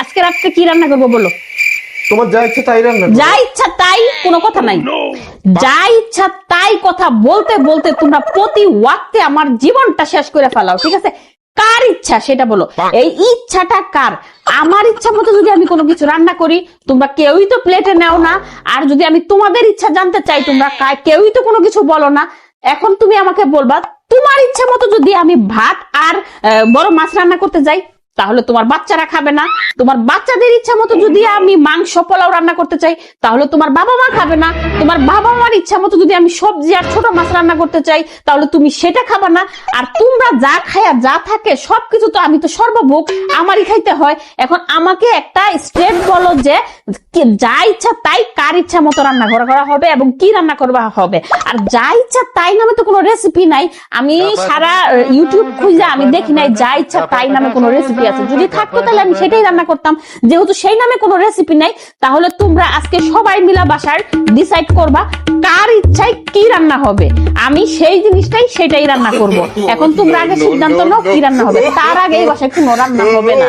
আজকে রাত্রে কি রান্না করব বলো? তোমার যা ইচ্ছে তাই রান্না যা ইচ্ছা তাই কোনো কথা নাই। যা ইচ্ছা তাই কথা বলতে বলতে তোমরা প্রতি ওয়াক্তে আমার জীবনটা শেষ করে ফেলাও ঠিক আছে? কার ইচ্ছা সেটা বলো। এই ইচ্ছাটা কার? আমার ইচ্ছা মতো যদি আমি কোনো কিছু রান্না করি তোমরা কেউই তো প্লেটে নেও না। আর যদি আমি তোমাদের ইচ্ছা জানতে চাই তোমরা কেউই তো কোনো কিছু বলো না। এখন তুমি আমাকে বলবা তোমার ইচ্ছা মতো যদি আমি ভাত আর আহ, বড় মাছ রান্না করতে যাই তাহলে তোমার বাচ্চারা খাবে না। তোমার বাচ্চাদের ইচ্ছা মতো যদি আমি মাংস পোলাও রান্না করতে চাই তাহলে তোমার বাবা মা খাবে না। তোমার বাবা মার ইচ্ছা মতো যদি আমি সবজি আর ছোট মাছ রান্না করতে চাই তাহলে তুমি সেটা খাবে না। আর তোমরা যা খায়া যা থাকে সবকিছু তো আমি তো সর্বভোগ। আমারই খাইতে হয়। এখন আমাকে একটা স্টেপ বলো যে যা ইচ্ছা তাই কার ইচ্ছা মতো রান্না করা করা হবে এবং কি রান্না করবা হবে। আর যা ইচ্ছা তাই নামে তো কোনো রেসিপি নাই। আমি সারা ইউটিউব খুঁজে আমি দেখি নাই যা ইচ্ছা তাই নামে কোনো রেসিপি আছে। যদি থাকতো তাহলে আমি সেটাই রান্না করতাম। যেহেতু সেই নামে কোনো রেসিপি নাই, তাহলে তোমরা আজকে সবাই মিলা বাসার ডিসাইড করবা কার ইচ্ছায় কি রান্না হবে। আমি সেই জিনিসটাই সেটাই রান্না করব। এখন তোমরা আগে সিদ্ধান্ত নাও কি রান্না হবে। তার আগে এই বাসায় কোনো রান্না হবে না।